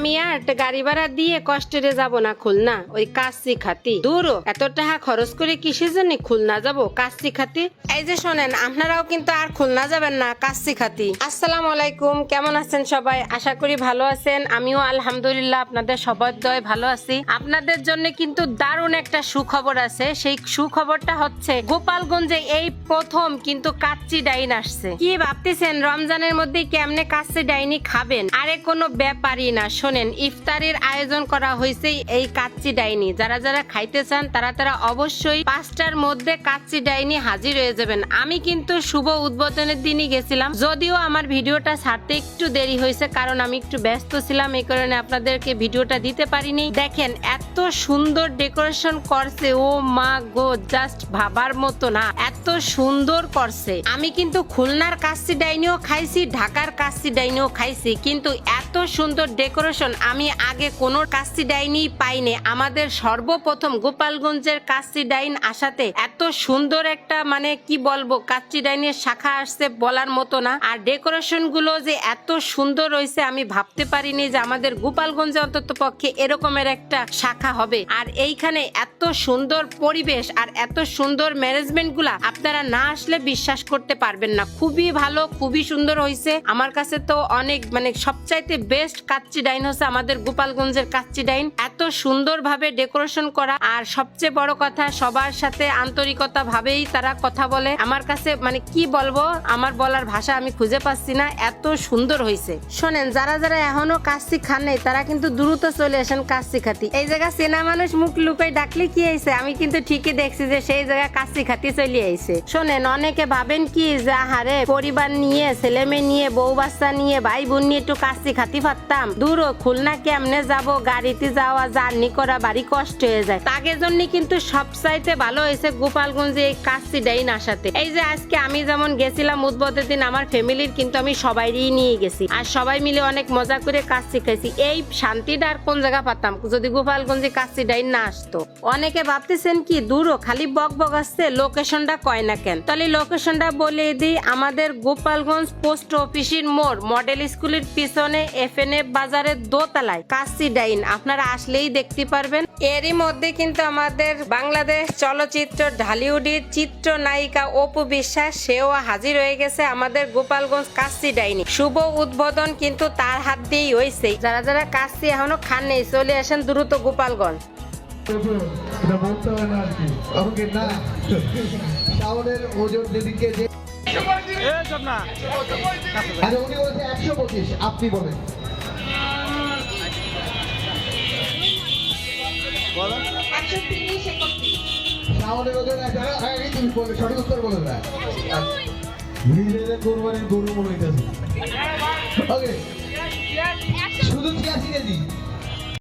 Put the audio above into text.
আমি আর গাড়ি ভাড়া দিয়ে কষ্টেরে যাব না খুলনা। ওই কাজ শিখাতি দূরও এত টাকা খরচ করে কিসের জন্য খুলনা যাব? কাজ শিখাতি এই যে শোনেন, আপনারাও কিন্তু আর খুলনা যাবেন না, কাশি খাতি। আসসালামু আলাইকুম, কেমন আছেন সবাই? আশা করি ভালো আছেন। আমিও আলহামদুলিল্লাহ আপনাদের সবার দয় ভালো আছি। আপনাদের জন্য কিন্তু দারুণ একটা সুখবর আছে। সেই সুখবরটা হচ্ছে, গোপালগঞ্জে এই প্রথম কিন্তু কাচ্চি ডাইন আসছে। কি ভাবতেছেন, রমজানের মধ্যে কেমনে কাচ্চি ডাইনি খাবেন? আরে কোনো ব্যাপারই না শোনেন, ইফতারির আয়োজন করা হয়েছে এই কাচ্চি ডাইনি। যারা যারা খাইতে চান, তারা তারা অবশ্যই পাঁচটার মধ্যে কাচ্চি ডাইনি হাজির হয়ে যাবেন। আমি কিন্তু শুভ উদ্বোধনের দিনই গেছিলাম। যদিও আমার ভিডিওটা ছাড়তে একটু দেরি হয়েছে, কারণ আমি একটু ব্যস্ত ছিলাম, এই কারণে আপনাদেরকে ভিডিওটা দিতে পারিনি। দেখেন, এত সুন্দর ডেকোরেশন করছে, ও মা গো, জাস্ট ভাবার মতো না, এত সুন্দর করছে। আমি কিন্তু খুলনার কাচ্চি ডাইনিও খাইছি, ঢাকার কাচ্চি ডাইনিও খাইছি, কিন্তু এত সুন্দর ডেকোরেশন আমি আগে কোনো কাচ্চি ডাইনি পাইনি। আমাদের সর্বপ্রথম গোপালগঞ্জের কাচ্চি ডাইন আসাতে এত সুন্দর একটা মানে কি বলব কাচ্চি ডাইনের শাখা আসছে বলার মতো না। আর ডেকোরেশনগুলো যে এত সুন্দর হয়েছে আমি ভাবতে পারিনি যে আমাদের গোপালগঞ্জে অন্তত পক্ষে এরকমের একটা শাখা হবে। আর এইখানে এত সুন্দর পরিবেশ আর এত সুন্দর ম্যানেজমেন্টগুলা আপনারা না আসলে বিশ্বাস করতে পারবেন না। খুবই ভালো, খুবই সুন্দর হয়েছে আমার কাছে তো অনেক মানে সবচাইতে বেস্ট কাচ্চি ডাইন হচ্ছে আমাদের গোপালগঞ্জের কাচ্চি ডাইন। এত সুন্দর ভাবে ডেকোরেশন করা। আর সবচেয়ে বড় কথা, সবার সাথে আন্তরিকতা ভাবেই তারা কথা বলে। আমার কাছে মানে কি বলব, আমার বলার ভাষা আমি খুঁজে পাচ্ছি না। এত সুন্দর হয়েছে শোনেন, যারা যারা এখনও কাচ্চি খান নাই, তারা কিন্তু দ্রুত চলে আসেন কাচ্চি খাতি। এই জায়গা চেনা মানুষ মুখ লুকাই ডাকলে কি হয়েছে আমি কিন্তু ঠিকই দেখছি যে সেই জায়গায় কাচ্চি খাতি চলে আইছে। শোনেন, অনেকে ভাবেন কি যে হারে পরিবার নিয়ে ছেলে মেয়ে নিয়ে, বউ বাচ্চা নিয়ে ভাই বোন নিয়ে একটু কাচ্চি খাতি পারতাম। দূরও খুলনা কেমনে যাব, গাড়িতে যাওয়া, জার্নি করা, বাড়ি কষ্ট হয়ে যায়। তাগের জন্য কিন্তু সবচাইতে ভালো হয়েছে গোপালগঞ্জে এই কাচ্চি ডাইন আসাতে। এই যে আজকে আমি যেমন গেছিলাম উদ্বোধের দিন, আমার ফ্যামিলির কিন্তু আমি সবাইরই নিয়ে গেছি। আর সবাই মিলে অনেক মজা করে কাচ্চি খাইছি। এই শান্তিটা আর কোন জায়গা পাতাম যদি গোপালগঞ্জে কাচ্চি ডাইন না আসতো। অনেকে ভাবতেছেন কি, দূরও, খালি বক বক আসছে, লোকেশনটা কয় না কেন? তাহলে লোকেশনটা বলে দিই, আমাদের গোপালগঞ্জ পোস্ট অফিসের মোড়, মডেল স্কুলের পিছনে এফ বাজারের দোতলায় কাচ্চি ডাইন আপনারা আসলেই দেখতে পারবেন। এরই মধ্যে কিন্তু আমাদের বাংলাদেশ চলচ্চিত্র ঢালিউডের চিত্র নায়িকা অপু বিশ্বাস সেও হাজির হয়ে গেছে আমাদের গোপালগঞ্জ কাচ্চি ডাইনি শুভ উদ্বোধন কিন্তু তার হাত দিয়েই হয়েছে যারা যারা কাচ্চি এখনও খান নেই চলে আসেন দ্রুত গোপালগঞ্জ। ওজন যেদিকে যে আরে উনি বলেছে একশো পঁচিশ আপনি বলেন। শাওনের ওজন একটা আগে তুমি বলে সঠিক উত্তর বলে না নিজেদের কোরবানির গরু মনে হইতেছে। ওকে শুধু ছিয়াশি কেজি।